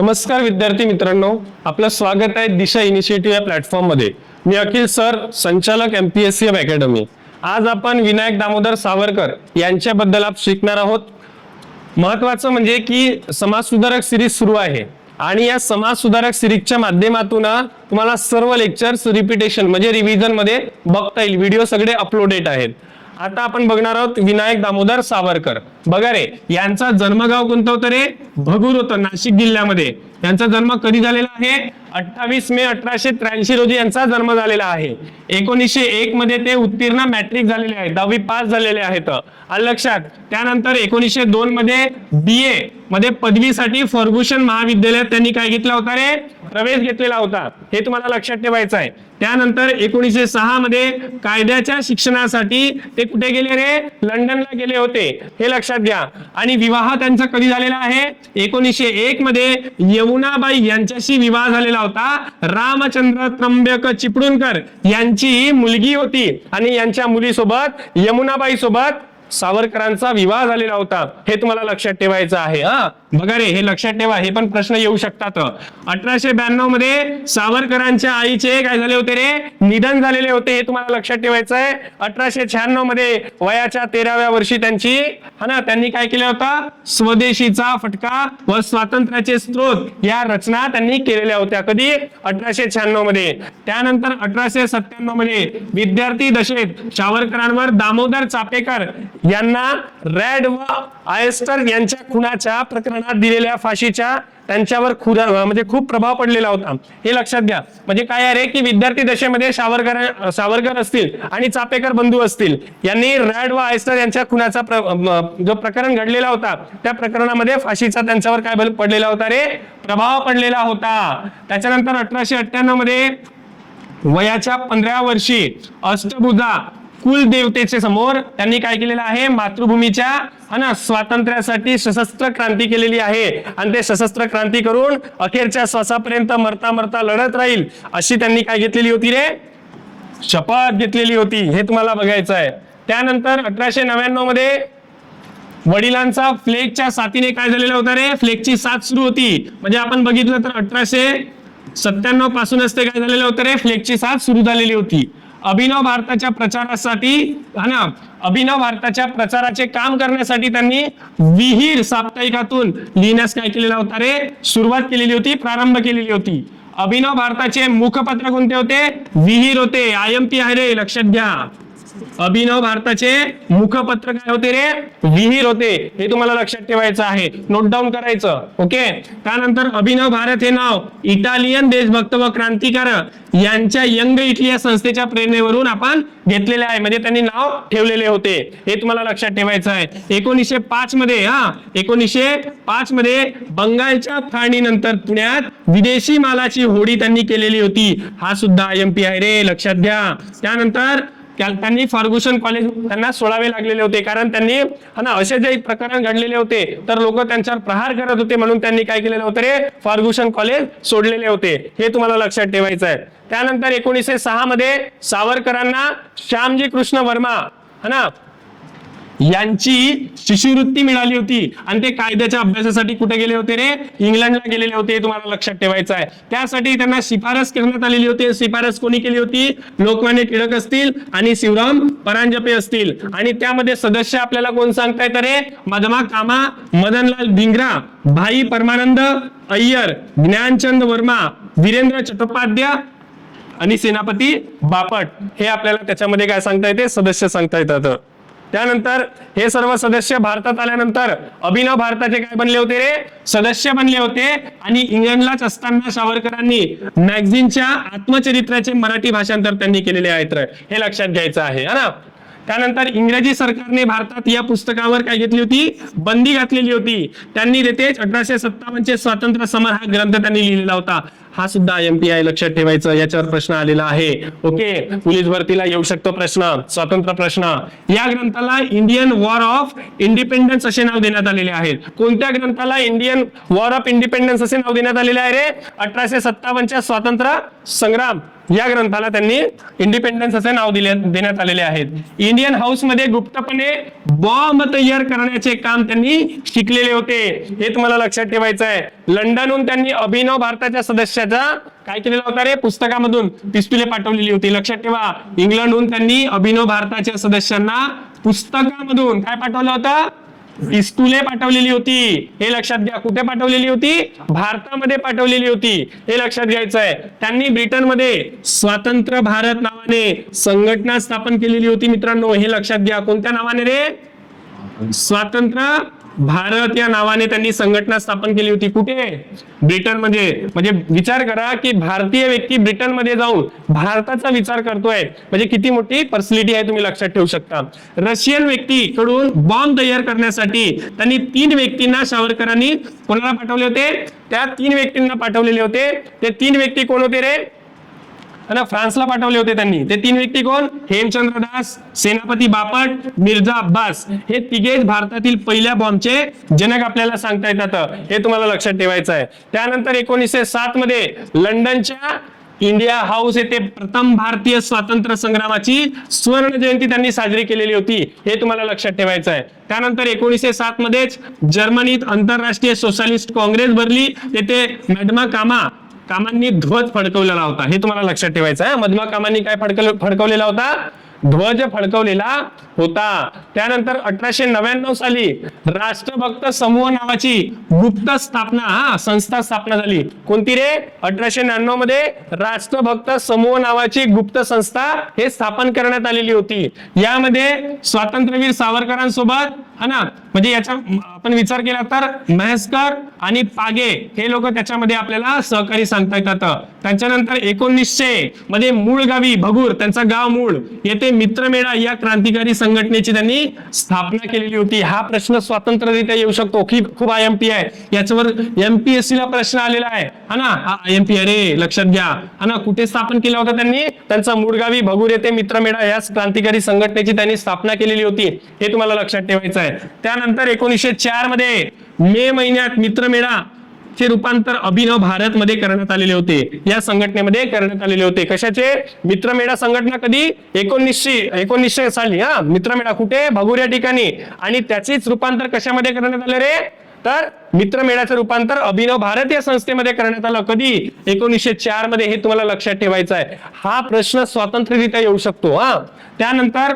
नमस्कार विद्यार्थी मित्रांनो आपलं स्वागत आहे दिशा इनिशिएटिव्ह या प्लॅटफॉर्ममध्ये. मी अखिल सर संचालक M P S C academy आज आपण विनायक दामोदर सावरकर यांच्याबद्दल आप शिकणार आहोत. महत्वाचं म्हणजे की समाजसुधारक सिरीज सुरू आहे. आणि या समाजसुधारक सिरीजच्या माध्यमातून तुम्हाला सर्व लेक्चर्स रिपिटेशन म्हणजे रिव्हिजनमध्ये बघता येईल. व्हिडिओ सगळे अपलोडेड आहेत. आता आपण बघणार आहोत विनायक दामोदर सावरकर. बघा रे यांचा जन्मगाव कोणतं होतं रे? भगूर होतं नाशिक जिल्ह्यामध्ये. यांचा जन्म कधी झालेला आहे? अठ्ठावीस मे अठराशे त्र्याऐंशी रोजी यांचा जन्म झालेला आहे. एकोणीसशे एक मध्ये ते उत्तीर्ण मॅट्रिक झालेले आहेत. दहावी पास झालेले आहेत. लक्षात. त्यानंतर एकोणीसशे दोन मध्ये बी ए मध्ये पदवीसाठी फर्गुशन महाविद्यालयात त्यांनी काय घेतला होता रे? प्रवेश घेतलेला होता. हे तुम्हाला लक्षात ठेवायचं आहे. त्यानंतर एकोणीसशे सहा मध्ये कायद्याच्या शिक्षणासाठी ते कुठे गेले रे? लंडनला गेले होते. हे लक्षात घ्या. आणि विवाह त्यांचा कधी झालेला आहे? एकोणीसशे एक मध्ये यमुनाबाई यांच्याशी विवाह झालेला होता. रामचंद्र त्र्यंबक चिपळूणकर यांची मुलगी होती. आणि यांच्या मुलीसोबत यमुनाबाई सोबत सावरकरांचा विवाह झालेला होता हे तुम्हाला लक्षात ठेवायचं आहे हा? बघा रे हे लक्षात ठेवा हे पण प्रश्न येऊ शकतात. अठराशे ब्याण्णवमध्ये सावरकरांच्या आईचे काय झाले होते रे? निधन झालेले होते हे तुम्हाला लक्षात ठेवायचं आहे अठराशे शहाण्णवमध्ये वयाच्या तेराव्या वर्षी त्यांची हा ना त्यांनी काय केलं होतं? स्वदेशीचा फटका व स्वातंत्र्याचे स्रोत या रचना त्यांनी केलेल्या होत्या. कधी? अठराशे शहाण्णवमध्ये. त्यानंतर अठराशे सत्त्याण्णवमध्ये विद्यार्थी दशेत सावरकरांवर दामोदर चापेकर यांना रॅड व आयस्टर यांच्या खुनाच्या प्रकरणात दिलेल्या फाशीच्या त्यांच्यावर खुदा म्हणजे खूप प्रभाव पडलेला होता. हे लक्षात घ्या. म्हणजे काय आहे की विद्यार्थी दशेमध्ये सावरकर सावरकर असतील आणि चापेकर बंधू असतील यांनी रॅड व आयस्टर यांच्या खुनाचा प्र- जो प्रकरण घडलेला होता त्या प्रकरणामध्ये फाशीचा त्यांच्यावर काय बल- पडलेला होता रे? प्रभाव पडलेला होता. त्याच्यानंतर अठराशे अठ्ठ्याण्णवमध्ये वयाच्या पंधरा वर्षी अष्टभुजा कुलदेवतेचे समोर त्यांनी काय केलेलं आहे? मातृभूमीच्या हा ना स्वातंत्र्यासाठी सशस्त्र क्रांती केलेली आहे. आणि ते सशस्त्र क्रांती करून अखेरच्या श्वासापर्यंत मरता मरता लढत राहील अशी त्यांनी काय घेतलेली होती रे? शपथ घेतलेली होती. हे तुम्हाला बघायचं आहे. त्यानंतर अठराशे नव्याण्णवमध्ये वडिलांचा फ्लेगच्या साथीने काय झालेला होता रे? फ्लेगची साथ सुरू होती. म्हणजे आपण बघितलं तर अठराशे सत्त्याण्णव पासूनच ते काय झालेलं होतं रे? फ्लेगची साथ सुरू झालेली होती. अभिनव भारताच्या प्रचारासाठी हा ना अभिनव भारताच्या प्रचाराचे काम करण्यासाठी त्यांनी विहीर साप्ताहिकातून लिहिण्यास काय केलेला होता? रे सुरुवात केलेली होती प्रारंभ केलेली होती. अभिनव भारताचे मुखपत्र कोणते होते? विहीर होते. आय एम पी आहे रे लक्षात घ्या. अभिनव भारताचे मुखपत्र काय होते रे? विहीर होते. हे तुम्हाला लक्षात ठेवायचं आहे. नोट डाऊन करायचं. ओके त्यानंतर अभिनव भारत हे नाव इटालियन देशभक्त व क्रांतिकारक यांच्या यंग इटली या संस्थेच्या प्रेरणेवरून आपण घेतलेले आहे. म्हणजे त्यांनी नाव ठेवलेले होते. हे तुम्हाला लक्षात ठेवायचं आहे. एकोणीसशे पाच मध्ये हा एकोणीसशे पाच मध्ये बंगालच्या फाळणीनंतर पुण्यात विदेशी मालाची होडी त्यांनी केलेली होती. हा सुद्धा आय एम पी आहे रे. लक्षात घ्या. त्यानंतर त्यांनी फर्ग्युसन कॉलेज त्यांना सोडावे लागलेले होते. कारण त्यांनी हा ना असे जे प्रकरण घडलेले होते तर लोक त्यांच्यावर प्रहार करत होते म्हणून त्यांनी काय केलेलं होतं रे? फर्ग्युसन कॉलेज सोडलेले होते. हे तुम्हाला लक्षात ठेवायचं आहे. त्यानंतर एकोणीसशे सहा मध्ये सावरकरांना श्यामजी कृष्ण वर्मा हा ना यांची शिष्यवृत्ती मिळाली होती. आणि ते कायद्याच्या अभ्यासासाठी कुठे गेले होते रे? इंग्लंडला गेलेले होते तुम्हाला लक्षात ठेवायचं आहे. त्यासाठी त्यांना शिफारस करण्यात आलेली होती. शिफारस कोणी केली होती? लोकमान्य टिळक असतील आणि शिवराम परांजपे असतील. आणि त्यामध्ये सदस्य आपल्याला कोण सांगता तर रे? मधमा कामा मदनलाल धिंगरा भाई परमानंद अय्यर ज्ञानचंद वर्मा वीरेंद्र चट्टोपाध्याय आणि सेनापती बापट. हे आपल्याला त्याच्यामध्ये काय सांगता येते? सदस्य सांगता येतात. त्यानंतर हे सर्व सदस्य भारतात आल्यानंतर अभिनव भारताचे काय बनले होते रे? सदस्य बनले होते आणि इंग्लंडलाच असताना सावरकरांनी मॅगझिनच्या आत्मचरित्राचे मराठी भाषांतर त्यांनी केलेले आहेत हे लक्षात घ्यायचं आहे ना? त्यानंतर इंग्रजी सरकारने भारतात या पुस्तकावर काय घेतली होती? बंदी घातलेली होती. त्यांनी तेथेच अठराशे सत्तावन्नचे स्वातंत्र्य समर हा ग्रंथ त्यांनी लिहिलेला होता. हा सुद्धा एम पी आय लक्षात ठेवायचं याच्यावर प्रश्न आलेला आहे. ओके पोलीस भरतीला येऊ शकतो प्रश्न स्वतंत्र प्रश्न. या ग्रंथाला इंडियन वॉर ऑफ इंडिपेंडन्स असे नाव देण्यात आलेले आहे कोणत्या ग्रंथाला इंडियन वॉर ऑफ इंडिपेंडन्स असे नाव देण्यात आलेले आहे रे? अठराशे सत्तावन्नच्या स्वातंत्र्य संग्राम. या ग्रंथाला त्यांनी इंडिपेंडन्स असे नाव दिले देण्यात आलेले आहेत. इंडियन हाऊसमध्ये गुप्तपणे बॉम्ब तयार करण्याचे काम त्यांनी शिकलेले होते. हे तुम्हाला लक्षात ठेवायचं आहे लंडनहून त्यांनी अभिनव भारताच्या सदस्याचा काय केलेला होता रे? पुस्तकामधून पिस्तुले पाठवलेली होती. लक्षात ठेवा. इंग्लंडहून त्यांनी अभिनव भारताच्या सदस्यांना पुस्तकामधून काय पाठवलं होतं? पिस्तुले पाठवलेली होती. हे लक्षात घ्या. कुठे पाठवलेली होती? भारतामध्ये पाठवलेली होती. हे लक्षात घ्यायचं आहे त्यांनी ब्रिटनमध्ये स्वातंत्र्य भारत नावाने संघटना स्थापन केलेली होती मित्रांनो. हे लक्षात घ्या. कोणत्या नावाने रे? स्वातंत्र्य भारत या नावाने त्यांनी संघटना स्थापन केली होती. कुठे? ब्रिटनमध्ये म्हणजे विचार करा की भारतीय व्यक्ती ब्रिटनमध्ये जाऊन भारताचा विचार करतोय. म्हणजे किती मोठी पर्सनॅलिटी आहे तुम्ही लक्षात ठेवू शकता. रशियन व्यक्तीकडून बॉम्ब तयार करण्यासाठी त्यांनी तीन व्यक्तींना सावरकरांनी कोणाला पाठवले होते? त्या तीन व्यक्तींना पाठवलेले होते. ते तीन व्यक्ती कोण होते रे? ना? फ्रान्सला पाठवले होते त्यांनी. ते तीन व्यक्ती कोण? हेमचंद्र दास सेनापती बापट मिर्झा अब्बास. हे तिघेच भारतातील पहिल्या बॉम्बचे जनक आपल्याला सांगता येतात. हे तुम्हाला लक्षात ठेवायचं आहे. त्यानंतर एकोणीसशे सात मध्ये लंडनच्या इंडिया हाऊस येथे प्रथम भारतीय स्वातंत्र्य संग्रामाची सुवर्ण जयंती त्यांनी साजरी केलेली होती. हे तुम्हाला लक्षात ठेवायचं आहे. त्यानंतर एकोणीसशे सात मध्येच जर्मनीत आंतरराष्ट्रीय सोशलिस्ट काँग्रेस भरली. तेथे मॅडमा कामा कामांनी ध्वज फडकवलेला होता. हे तुम्हाला लक्षात ठेवायचं आहे. मधमा कामांनी काय फडकल फडकवलेला होता? ध्वज फडकवलेला होता. त्यानंतर अठराशे नव्याण्णव साली राष्ट्रभक्त समूह नावाची गुप्त स्थापना हा संस्था स्थापना झाली. कोणती रे? अठराशे नव्याण्णवमध्ये राष्ट्रभक्त समूह नावाची गुप्त संस्था हे स्थापन करण्यात आलेली होती. यामध्ये स्वातंत्र्यवीर सावरकरांसोबत हा ना? म्हणजे याचा आपण विचार केला तर म्हैसकर आणि पागे हे लोक त्याच्यामध्ये आपल्याला सहकारी सांगता येतात. त्याच्यानंतर एकोणीसशे मध्ये मूळ गावी भगूर त्यांचा गाव मूळ येथे मित्रमेळा या क्रांतिकारी संघटनेची त्यांनी स्थापना केलेली होती. हा प्रश्न स्वतंत्ररित्या येऊ शकतो. की खूप आय एम पी आहे. याच्यावर एमपीएससी ला प्रश्न आलेला आहे. हा ना? हा आय एम पी अरे लक्षात घ्या. हा ना? कुठे स्थापन केला होता त्यांनी? त्यांचा मुडगावी भगूर येथे मित्रमेळा या क्रांतिकारी संघटनेची त्यांनी स्थापना केलेली होती. हे तुम्हाला लक्षात ठेवायचं आहे. त्यानंतर एकोणीसशे चारमध्ये मे महिन्यात मित्रमेळा चे रूपांतर अभिनव भारत मध्ये करण्यात आलेले होते. या संघटनेमध्ये करण्यात आलेले होते. कशाचे? मित्रमेळा संघटना कधी? एकोणीसशे एकोणीसशे साली हा? मित्रमेळा कुठे? भगूर या ठिकाणी. आणि त्याचेच रूपांतर कशामध्ये करण्यात आले रे? तर मित्रमेळाचं रूपांतर अभिनव भारत या संस्थेमध्ये करण्यात आलं. कधी? एकोणीसशे चारमध्ये हे तुम्हाला लक्षात ठेवायचं आहे. हा प्रश्न स्वातंत्र्यरित्या येऊ शकतो हा. त्यानंतर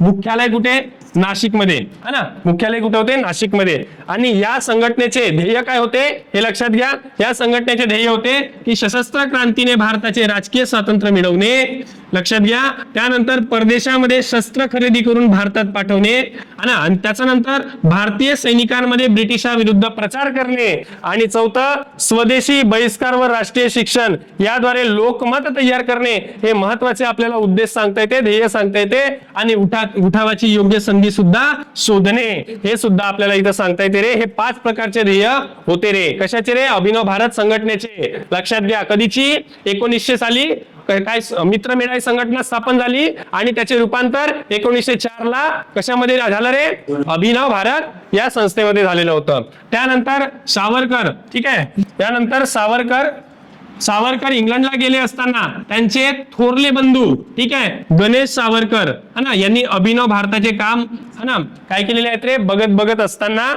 मुख्यालय कुठे? नाशिकमध्ये. है ना? मुख्यालय कुठे होते? नाशिकमध्ये. आणि या संघटनेचे ध्येय काय होते? हे लक्षात घ्या. या संघटनेचे ध्येय होते की सशस्त्र क्रांतीने भारताचे राजकीय स्वातंत्र्य मिळवणे. लक्षात घ्या. त्यानंतर परदेशामध्ये शस्त्र खरेदी करून भारतात पाठवणे. आणि त्याच्यानंतर भारतीय सैनिकांमध्ये ब्रिटिशाविरुद्ध प्रचार करणे. आणि चौथं स्वदेशी बहिष्कार व राष्ट्रीय शिक्षण याद्वारे लोकमत तयार करणे. हे महत्त्वाचे आपल्याला उद्देश सांगता येते ध्येय सांगता येते. आणि उठा उठावाची योग्य संधी सुद्धा शोधणे. हे सुद्धा आपल्याला इथं सांगता येते रे. हे पाच प्रकारचे ध्येय होते रे. कशाचे रे? अभिनव भारत संघटनेचे. लक्षात घ्या. कधीची? एकोणीसशे साली काय मित्र मित्रमेळा संघटना स्थापन झाली आणि त्याचे रूपांतर एकोणीसशे चार ला कशामध्ये झालं रे? अभिनव भारत या संस्थेमध्ये झालेलं होतं. त्यानंतर सावरकर. ठीक आहे? त्यानंतर सावरकर सावरकर इंग्लंडला गेले असताना त्यांचे थोरले बंधू ठीक आहे गणेश सावरकर ना यांनी अभिनव भारताचे काम हा ना काय केलेले आहेत रे? बघत बघत असताना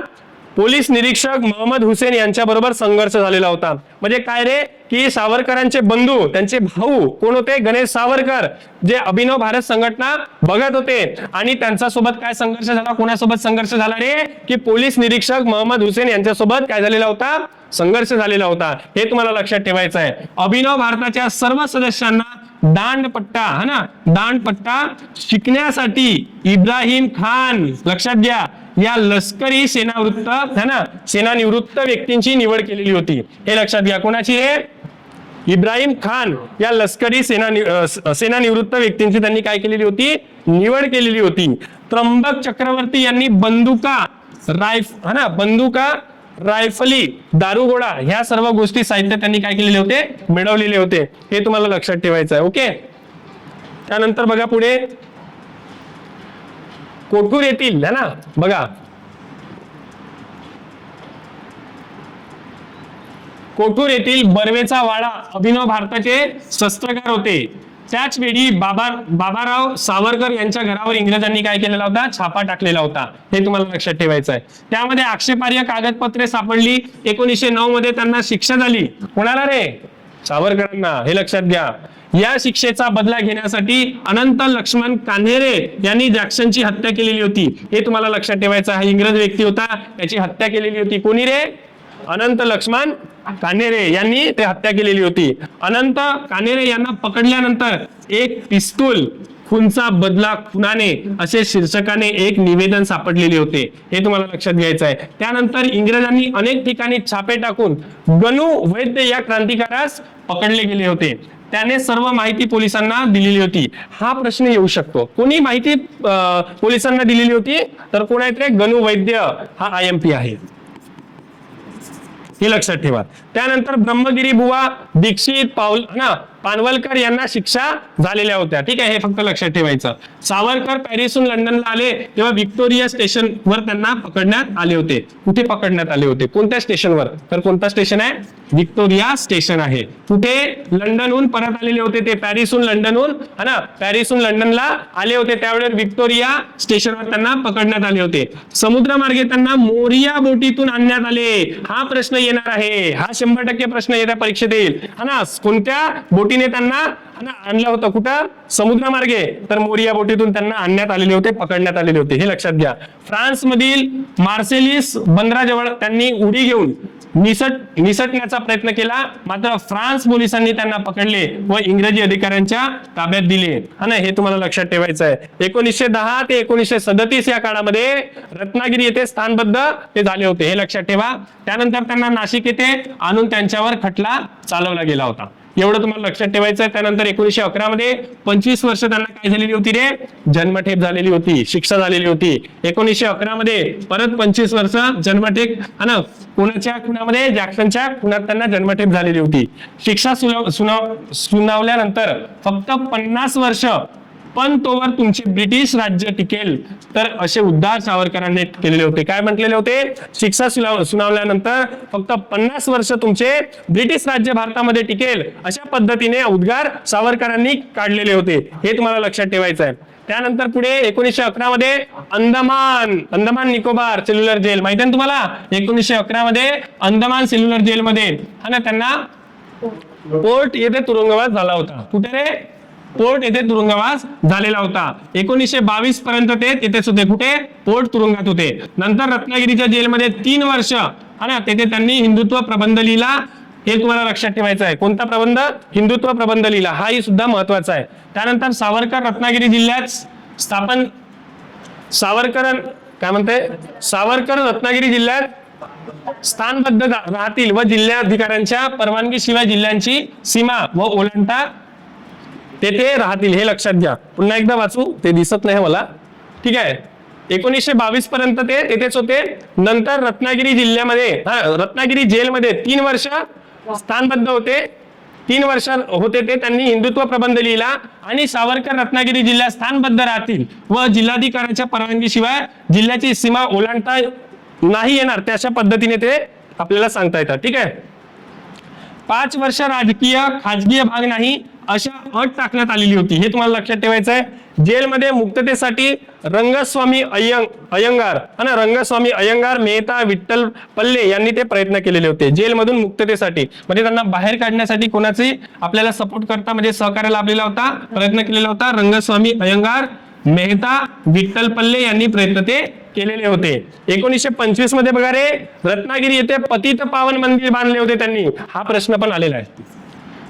पोलीस निरीक्षक मोहम्मद हुसेन यांच्या बरोबर संघर्ष झालेला होता. म्हणजे काय रे? की सावरकरांचे बंधू त्यांचे भाऊ कोण होते? गणेश सावरकर जे अभिनव भारत संघटना बघत होते. आणि त्यांचा सोबत काय संघर्ष झाला? कोणासोबत संघर्ष झाला रे? की पोलीस निरीक्षक मोहम्मद हुसेन यांच्यासोबत काय झालेला होता? संघर्ष झालेला होता. हे तुम्हाला लक्षात ठेवायचं आहे. अभिनव भारताच्या सर्व सदस्यांना दांडपट्टा हा ना? दांडपट्टा शिकण्यासाठी इब्राहिम खान लक्षात घ्या या लष्करी सेनावृत्त है ना? सेनानिवृत्त व्यक्तींची निवड केलेली होती. हे लक्षात घ्या कोणाची हे? इब्राहिम खान या लष्करी सेना सेनानिवृत्त व्यक्तींची त्यांनी काय केलेली होती? निवड केलेली होती. त्र्यंबक चक्रवर्ती यांनी बंदुका रायफ हा ना? बंदुका रायफली दारुगोळा ह्या सर्व गोष्टी साहित्य त्यांनी काय केलेले होते? मिळवलेले होते. हे तुम्हाला लक्षात ठेवायचं आहे ओके? त्यानंतर बघा पुढे. कोटूर येथील है ना? बघा. कोटूर येथील बर्वेचा वाडा अभिनव भारताचे शस्त्रकार होते. त्याच वेळी बाबा बाबाराव सावरकर यांच्या घरावर इंग्रजांनी काय केलेला होता? छापा टाकलेला होता. हे तुम्हाला लक्षात ठेवायचं आहे. त्यामध्ये आक्षेपार्ह कागदपत्रे सापडली. एकोणीसशे नऊ मध्ये त्यांना शिक्षा झाली. कोणाला रे? सावरकरांना. हे लक्षात घ्या. या शिक्षेचा बदला घेण्यासाठी अनंत लक्ष्मण कान्हेरे यांनी जॅक्सनची हत्या केलेली होती. हे तुम्हाला लक्षात ठेवायचं हा इंग्रज व्यक्ती होता. त्याची हत्या केलेली होती. कोणी रे? अनंत लक्ष्मण कान्हेरे यांनी ते हत्या केलेली होती. अनंत कान्हेरे यांना पकडल्यानंतर एक पिस्तूल खूनचा बदला खुनाने असे शीर्षकाने एक निवेदन सापडलेले होते. हे तुम्हाला लक्षात घ्यायचं आहे. त्यानंतर इंग्रजांनी अनेक ठिकाणी छापे टाकून गणू वैद्य या क्रांतिकारास पकडले गेले होते. त्याने सर्व माहिती पोलिसांना दिलेली होती. हा प्रश्न येऊ शकतो. कोणी माहिती पोलिसांना दिलेली होती? तर कोण आहेत रे गणू वैद्य हा आय एम पी आहे. हे लक्षात ठेवा. त्यानंतर ब्रह्मगिरी बुवा दीक्षित पाऊल ना पानवलकर यांना शिक्षा झालेल्या होत्या. ठीक आहे हे फक्त लक्षात ठेवायचं. सावरकर पॅरिसहून लंडनला आले तेव्हा व्हिक्टोरिया स्टेशन वर त्यांना पकडण्यात आले होते. कुठे पकडण्यात आले होते? कोणत्या स्टेशनवर? तर कोणता स्टेशन आहे? व्हिक्टोरिया स्टेशन आहे. कुठे? लंडनहून परत आलेले होते ते. पॅरिसहून लंडनहून हा ना? पॅरिसहून लंडनला आले होते. त्यावेळेस व्हिक्टोरिया स्टेशनवर त्यांना पकडण्यात आले होते. समुद्रमार्गे त्यांना मोरिया बोटीतून आणण्यात आले. हा प्रश्न येणार आहे. हा शंभर टक्के प्रश्न येत्या परीक्षेत येईल. हा ना कोणत्या बोटीने त्यांना आणलं होतं? कुठं? समुद्रामार्गे. तर मोरिया बोटीतून त्यांना आणण्यात आलेले होते पकडण्यात आलेले होते. हे लक्षात घ्या. फ्रान्स मधील मार्सेलिस बंदराजवळ त्यांनी उडी घेऊन निसट निसटण्याचा प्रयत्न केला. मात्र फ्रान्स पोलिसांनी त्यांना पकडले व इंग्रजी अधिकाऱ्यांच्या ताब्यात दिले. हा ना हे तुम्हाला लक्षात ठेवायचं आहे एकोणीसशे दहा ते एकोणीसशे सदतीस या काळामध्ये रत्नागिरी येथे स्थानबद्ध ते झाले होते. हे लक्षात ठेवा. त्यानंतर त्यांना नाशिक येथे म्हणून त्यांच्यावर खटला चालवला गेला होता. एवढं तुम्हाला लक्षात ठेवायचं आहे. त्यानंतर एकोणीसशे अकरा मध्ये पंचवीस वर्ष त्यांना काय झालेली होती रे? जन्मठेप झालेली होती शिक्षा झालेली होती. एकोणीसशे अकरा मध्ये परत पंचवीस वर्ष जन्मठेप ना? कोणाच्या खुनामध्ये? जॅक्सनच्या खुनात त्यांना जन्मठेप झालेली होती. शिक्षा सुनाव सुनाव सुनावल्यानंतर फक्त पन्नास वर्ष पण तोवर तुमचे ब्रिटिश राज्य टिकेल. तर असे उद्धार सावरकरांनी केलेले होते. काय म्हटलेले होते? शिक्षा सुनाव- सुनावल्यानंतर फक्त पन्नास वर्ष तुमचे ब्रिटिश राज्य भारतामध्ये टिकेल. अशा पद्धतीने उद्गार सावरकरांनी काढलेले होते. हे तुम्हाला लक्षात ठेवायचं आहे. त्यानंतर पुढे एकोणीसशे अकरा मध्ये अंदमान अंदमान निकोबार सेल्युलर जेल. माहिती आहे तुम्हाला? एकोणीसशे अकरा मध्ये अंदमान सेल्युलर जेलमध्ये. हा ना त्यांना पोर्ट येथे तुरुंगवास झाला होता. कुठे रे? पोर्ट येथे तुरुंगवास झालेला होता. एकोणीसशे बावीस पर्यंत ते तिथेच होते कुठे? पोर्ट तुरुंगात होते. नंतर रत्नागिरीच्या जेलमध्ये तीन वर्ष हा ना तेथे त्यांनी हिंदुत्व प्रबंध लिहिला. हे तुम्हाला लक्षात ठेवायचं आहे. कोणता प्रबंध? हिंदुत्व प्रबंध लिहिला. हाही सुद्धा महत्त्वाचा आहे. त्यानंतर सावरकर रत्नागिरी जिल्ह्यात स्थापन सावरकर काय म्हणते? सावरकर रत्नागिरी जिल्ह्यात स्थानबद्ध राहतील व जिल्हाधिकाऱ्यांच्या परवानगीशिवाय जिल्ह्यांची सीमा व ओलांडता तेथे राहतील हे लक्षात घ्या. पुन्हा एकदा वाचू ते दिसत नाही मला. ठीक आहे? एकोणीसशे बावीस पर्यंत ते तेथेच होते. नंतर रत्नागिरी जिल्ह्यामध्ये हा, रत्नागिरी जेलमध्ये तीन वर्ष स्थानबद्ध होते. तीन वर्ष होते ते त्यांनी हिंदुत्व प्रबंध लिहिला आणि सावरकर रत्नागिरी जिल्ह्यात स्थानबद्ध राहतील व जिल्हाधिकाऱ्यांच्या परवानगीशिवाय जिल्ह्याची सीमा ओलांडता नाही येणार. त्याच्या पद्धतीने ते आपल्याला सांगता येतात. ठीक आहे? पाच वर्ष राजकीय खाजगी भाग नाही. अशा अट टाकण्यात आलेली होती. हे तुम्हाला लक्षात ठेवायचं आहे जेलमध्ये मुक्ततेसाठी रंगस्वामी अय्यंग अयंगार ना रंगस्वामी अयंगार मेहता विठ्ठल पल्ले यांनी ते प्रयत्न केलेले होते. जेलमधून मुक्ततेसाठी. म्हणजे त्यांना बाहेर काढण्यासाठी कोणाची आपल्याला सपोर्ट करता म्हणजे सहकार्य लाभलेला होता प्रयत्न केलेला होता. रंगस्वामी अयंगार मेहता विठ्ठल पल्ले यांनी प्रयत्न ते केलेले होते. एकोणीसशे पंचवीसमध्ये बघा रे रत्नागिरी येथे पतित पावन मंदिर बांधले होते त्यांनी. हा प्रश्न पण आलेला आहे.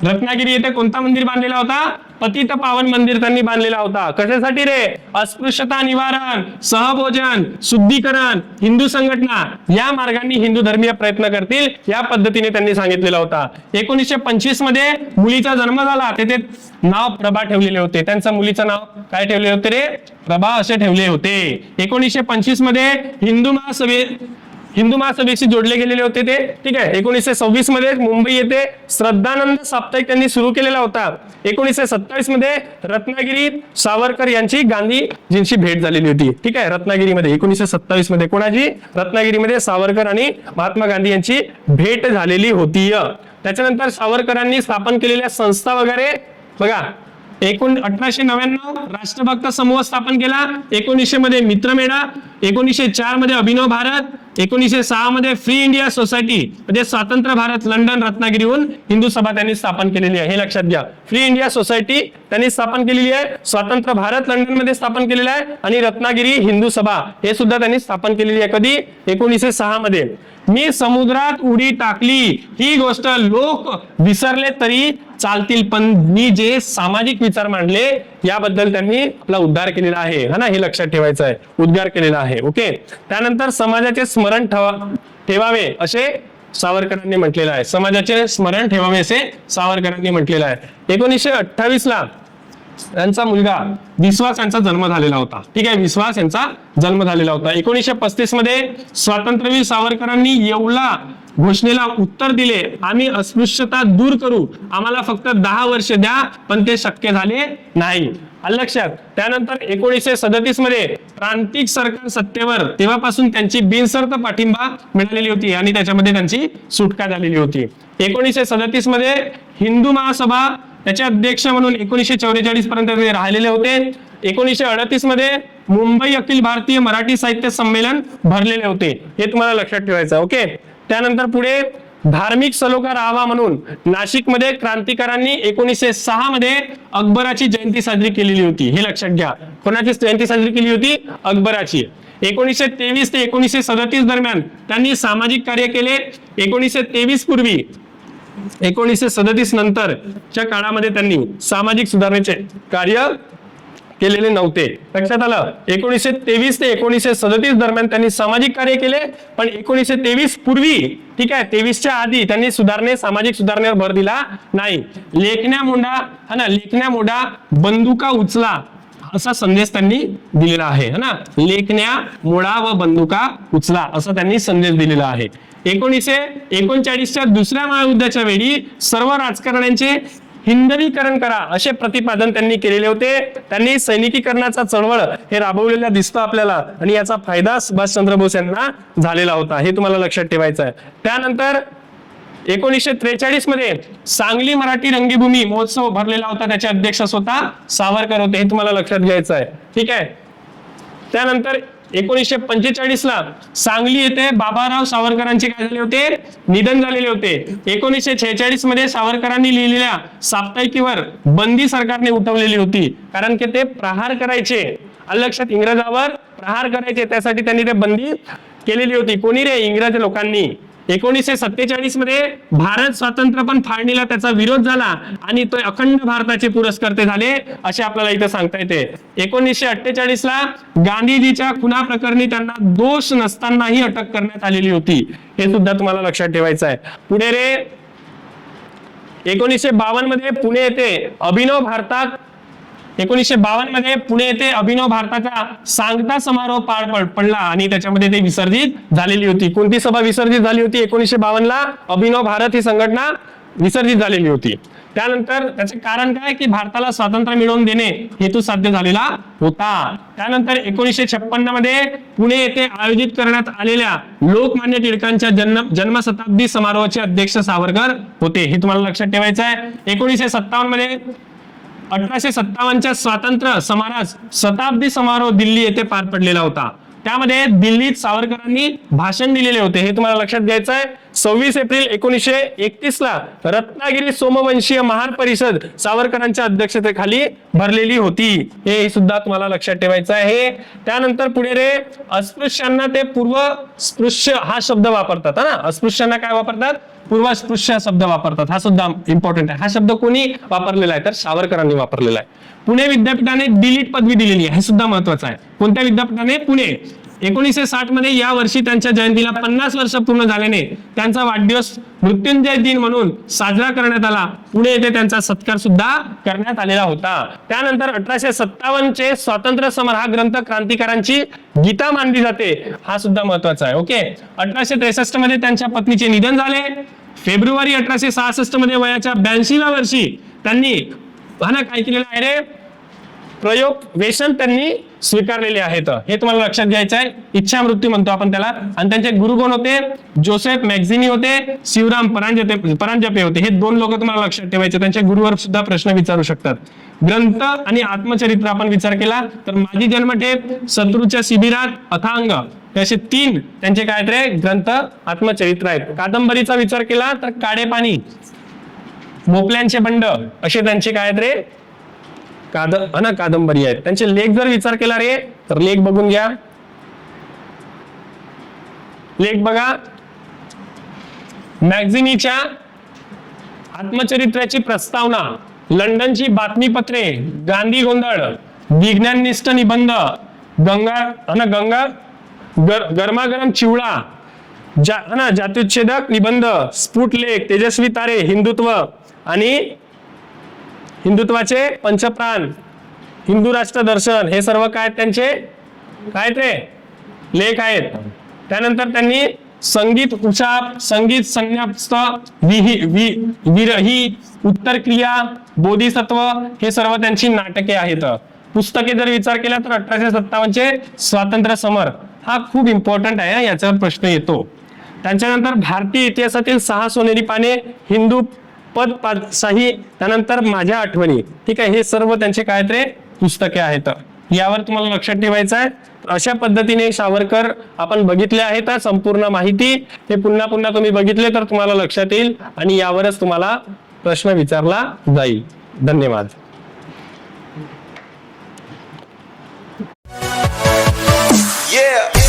रत्नागिरी येथे कोणता मंदिर बांधलेला होता? पतित पावन मंदिर त्यांनी बांधलेला होता. कशासाठी रे? अस्पृश्यता निवारण सहभोजन शुद्धीकरण हिंदू संघटना या मार्गांनी हिंदू धर्मीय प्रयत्न करतील या पद्धतीने त्यांनी सांगितलेला होता. एकोणीसशे पंचवीसमध्ये मुलीचा जन्म झाला. तेथे नाव प्रभा ठेवलेले होते. त्यांचं मुलीचं नाव काय ठेवले होते रे? प्रभा असे ठेवले होते. एकोणीसशे पंचवीसमध्ये हिंदू महासभे हिंदू महासभेशी जोडले गेलेले होते ते. ठीक आहे. एकोणीसशे सव्वीसमध्ये मुंबई येथे श्रद्धानंद साप्ताहिक त्यांनी सुरू केलेला होता. एकोणीसशे सत्तावीसमध्ये रत्नागिरीत सावरकर यांची गांधीजींची भेट झालेली होती. ठीक आहे. रत्नागिरीमध्ये एकोणीसशे सत्तावीसमध्ये कोणाची? रत्नागिरीमध्ये सावरकर आणि महात्मा गांधी यांची भेट झालेली होती. त्याच्यानंतर सावरकरांनी स्थापन केलेल्या संस्था वगैरे बघा एकूण अठराशे नव्याण्णव राष्ट्रभक्त समूह स्थापन केला. एकोणीसशे मध्ये मित्रमेळा एकोणीसशे चारमध्ये अभिनव भारत एकोणीसशे सहा मध्ये फ्री इंडिया सोसायटी म्हणजे स्वातंत्र्य भारत लंडन रत्नागिरीहून हिंदू सभा त्यांनी स्थापन केलेली आहे. हे लक्षात घ्या. फ्री इंडिया सोसायटी त्यांनी स्थापन केलेली आहे स्वातंत्र्य भारत लंडनमध्ये स्थापन केलेला आहे आणि रत्नागिरी हिंदू सभा हे सुद्धा त्यांनी स्थापन केलेली आहे कधी? एकोणीसशे सहा मध्ये. मी समुद्रात उडी टाकली ही गोष्ट लोक विसरले तरी चालतील पण मी जे सामाजिक विचार मांडले याबद्दल त्यांनी आपला उद्धार केलेला आहे. हा ना? हे लक्षात ठेवायचं आहे. उद्गार केलेला आहे. ओके? त्यानंतर समाजाचे स्मरण स्मरण ठेवावे असे सावरकरांनी म्हटलेलं आहे. समाजाचे स्मरण ठेवावे असे सावरकरांनी म्हटलेलं आहे. एकोणीसशे अठ्ठावीस ला यांचा मुलगा विश्वास यांचा जन्म झालेला होता. ठीक आहे विश्वास यांचा जन्म झालेला होता. एकोणीसशे पस्तीसमध्ये स्वातंत्र्यवीर सावरकरांनी येवला घोषणेला उत्तर दिले. आम्ही अस्पृश्यता दूर करू. आम्हाला फक्त दहा वर्ष द्या पण ते शक्य झाले नाही. लक्षात त्यानंतर एकोणीसशे सदतीसमध्ये प्रांतिक सरकार सत्तेवर तेव्हापासून त्यांची बिनसर्त पाठिंबा मिळालेली होती आणि त्याच्यामध्ये त्यांची सुटका झालेली होती. एकोणीसशे सदतीसमध्ये हिंदू महासभा त्याचे अध्यक्ष म्हणून एकोणीसशे चौवेचाळीस पर्यंत ते राहिलेले होते. एकोणीसशे अडतीसमध्ये मुंबई अखिल भारतीय मराठी साहित्य संमेलन भरलेले होते. हे तुम्हाला लक्षात ठेवायचं ओके? त्यानंतर पुढे धार्मिक सलोखा राहावा म्हणून नाशिकमध्ये क्रांतिकारांनी एकोणीसशे सहा मध्ये अकबराची जयंती साजरी केलेली होती. हे लक्षात घ्या. कोणाची जयंती साजरी केली होती? अकबराची. एकोणीसशे तेवीस ते एकोणीसशे सदतीस दरम्यान त्यांनी सामाजिक कार्य केले. एकोणीसशे तेवीस पूर्वी एकोणीसशे सदतीस नंतरच्या काळामध्ये त्यांनी सामाजिक सुधारणेचे कार्य केलेले नव्हते. लक्षात आलं? एकोणीसशे तेवीस ते एकोणीसशे सदतीस दरम्यान त्यांनी सामाजिक कार्य केले पण एकोणीसशे तेवीस पूर्वी ठीक आहे तेवीसच्या आधी त्यांनी सुधारणे सामाजिक सुधारणेवर भर दिला नाही. लेखण्या मोंडा हा ना लेखण्या मोंडा बंदुका उचला. असा संदेश त्यांनी दिलेला आहे ना? लेखण्या मुळा व बंदुका उचला असा त्यांनी संदेश दिलेला आहे. एकोणीसशे एकोणचाळीसच्या दुसऱ्या महायुद्धाच्या वेळी सर्व राजकारण्यांचे हिंदवीकरण करा असे प्रतिपादन त्यांनी केलेले होते. त्यांनी सैनिकीकरणाचा चळवळ हे राबवलेला दिसतो आपल्याला आणि याचा फायदा सुभाषचंद्र बोस यांना झालेला होता हे तुम्हाला लक्षात ठेवायचं आहे. त्यानंतर एकोणीसशे त्रेचाळीसमध्ये सांगली मराठी रंगभूमी महोत्सव भरलेला होता. त्याचे अध्यक्ष स्वतः सावरकर होते. हे तुम्हाला लक्षात घ्यायचं आहे. ठीक आहे? त्यानंतर एकोणीसशे पंचेचाळीस ला सांगली येथे बाबाराव सावरकरांचे काय झाले होते? निधन झालेले होते. एकोणीसशे छेचाळीसमध्ये सावरकरांनी लिहिलेल्या साप्ताहिकीवर बंदी सरकारने उठवलेली होती. कारण की ते प्रहार करायचे. आलं लक्षात? इंग्रजावर प्रहार करायचे. त्यासाठी त्यांनी ते बंदी केलेली होती. कोणी रे? इंग्रज लोकांनी. एकोणीसशे सत्तेचाळीसमध्ये भारत स्वातंत्र्य पण फाळणीला त्याचा विरोध झाला आणि तो अखंड भारताचे पुरस्कर्ते झाले असे आपल्याला इथं सांगता येते. एकोणीसशे अठ्ठेचाळीस ला गांधीजीच्या खुना प्रकरणी त्यांना दोष नसतानाही अटक करण्यात आलेली होती. हे सुद्धा तुम्हाला लक्षात ठेवायचं आहे. पुढे रे. एकोणीसशे बावन्नमध्ये पुणे येथे अभिनव भारतात एकोणीसशे बावन्नमध्ये पुणे येथे अभिनव भारताचा सांगता समारोह पार पडला आणि त्याच्यामध्ये ते विसर्जित झालेली होती. कोणती सभा विसर्जित झाली होती? एकोणीसशे बावन्न ला अभिनव भारत ही संघटना विसर्जित झालेली होती. त्यानंतर त्याचे कारण काय? की भारताला स्वातंत्र्य मिळवून देणे हेतू साध्य झालेला होता. त्यानंतर एकोणीसशे छप्पन्नमध्ये पुणे येथे आयोजित करण्यात आलेल्या लोकमान्य टिळकांच्या जन्म जन्मशताब्दी समारोहाचे अध्यक्ष सावरकर होते. हे तुम्हाला लक्षात ठेवायचं आहे. एकोणीसशे सत्तावन्नमध्ये अठराशे सत्तावन्नच्या स्वातंत्र्य समारास शताब्दी समारोह दिल्ली येथे पार पडलेला होता. त्यामध्ये दिल्लीत सावरकरांनी भाषण दिलेले होते. हे तुम्हाला लक्षात घ्यायचं आहे सव्वीस एप्रिल एकोणीसशे एकतीस ला रत्नागिरी सोमवंशीय महार परिषद सावरकरांच्या अध्यक्षतेखाली भरलेली होती. हे सुद्धा तुम्हाला लक्षात ठेवायचं आहे. त्यानंतर पुढे रे अस्पृश्यांना ते पूर्व स्पृश्य हा शब्द वापरतात हा ना? अस्पृश्यांना काय वापरतात? पूर्वस्पृश्य हा शब्द वापरतात. हा सुद्धा इम्पॉर्टंट आहे. हा शब्द कोणी वापरलेला आहे? तर सावरकरांनी वापरलेला आहे. पुणे विद्यापीठाने डिलीट पदवी दिलेली आहे. हे सुद्धा महत्वाचं आहे. कोणत्या विद्यापीठाने? पुणे. एकोणीसशे साठमध्ये या वर्षी त्यांच्या जयंतीला पन्नास वर्ष पूर्ण झाल्याने त्यांचा वाढदिवस मृत्युंजय दिन म्हणून साजरा करण्यात आला. पुणे येथे त्यांचा सत्कार सुद्धा करण्यात आलेला होता. त्यानंतर अठराशे सत्तावन्न चे स्वातंत्र्य समर हा ग्रंथ क्रांतिकारांची गीता मानली जाते. हा सुद्धा महत्त्वाचा आहे. ओके? अठराशे त्रेसष्टमध्ये त्यांच्या पत्नीचे निधन झाले. फेब्रुवारी अठराशे सहासष्टमध्ये वयाच्या ब्याऐंशीव्या वर्षी त्यांनी हा ना काय केलेलं आहे रे? प्रयोग व्यसन त्यांनी स्वीकारलेले आहेत. हे तुम्हाला लक्षात घ्यायचं आहे. इच्छा मृत्यू म्हणतो आपण त्याला. आणि त्यांचे गुरु कोण होते? जोसेफ मॅक्झिनी होते शिवराम परांजपे परांजपे होते. हे दोन लोक तुम्हाला लक्षात ठेवायचे. त्यांच्या गुरुवर सुद्धा प्रश्न विचारू शकतात. ग्रंथ आणि आत्मचरित्र आपण विचार केला तर माझी जन्मठेप शत्रूच्या शिबिरात अथांग. असे तीन त्यांचे काय रे? ग्रंथ आत्मचरित्र आहेत. कादंबरीचा विचार केला तर काडे पाणी मोपल्यांचे बंड. असे त्यांचे काय रे? काद ना कादंबरी आहेत. त्यांचे लेख जर विचार केला रे तर लेख बघून घ्या. लेख बघा. मॅगझिनीच्या आत्मचरित्राची प्रस्तावना लंडनची बातमीपत्रे गांधी गोंधळ विज्ञाननिष्ठ निबंध गंगा अन गंगा गर, गरमागरम चिवळा जा ना जात्युच्छेदक निबंध स्फुट लेख तेजस्वी तारे हिंदुत्व आणि हिंदुत्वाचे पंचप्राण हिंदू राष्ट्र दर्शन हे सर्व काय आहेत त्यांचे? काय ते लेख आहेत. त्यानंतर त्यांनी संगीत उचाप संगीत संज्ञास्त विही वि विरही उत्तर क्रिया बोधिसत्व हे सर्व त्यांची नाटके आहेत. पुस्तके जर विचार केला तर अठराशे सत्तावन्नचे स्वातंत्र्य समर हा खूप इम्पॉर्टंट आहे याचा याच्यावर प्रश्न येतो. त्यांच्यानंतर भारतीय इतिहासातील सहा सोनेरी पाने हिंदू पद पातशाही त्यानंतर माझ्या आठवणी. ठीक आहे हे सर्व त्यांचे काय ते पुस्तके आहेत. यावर तुम्हाला लक्षात ठेवायचं आहे. अशा पद्धतीने सावरकर आपण बघितले आहेत संपूर्ण माहिती. हे पुन्हा पुन्हा तुम्ही बघितले तर तुम्हाला लक्षात येईल आणि यावरच तुम्हाला प्रश्न विचारला जाईल. धन्यवाद. Yeah.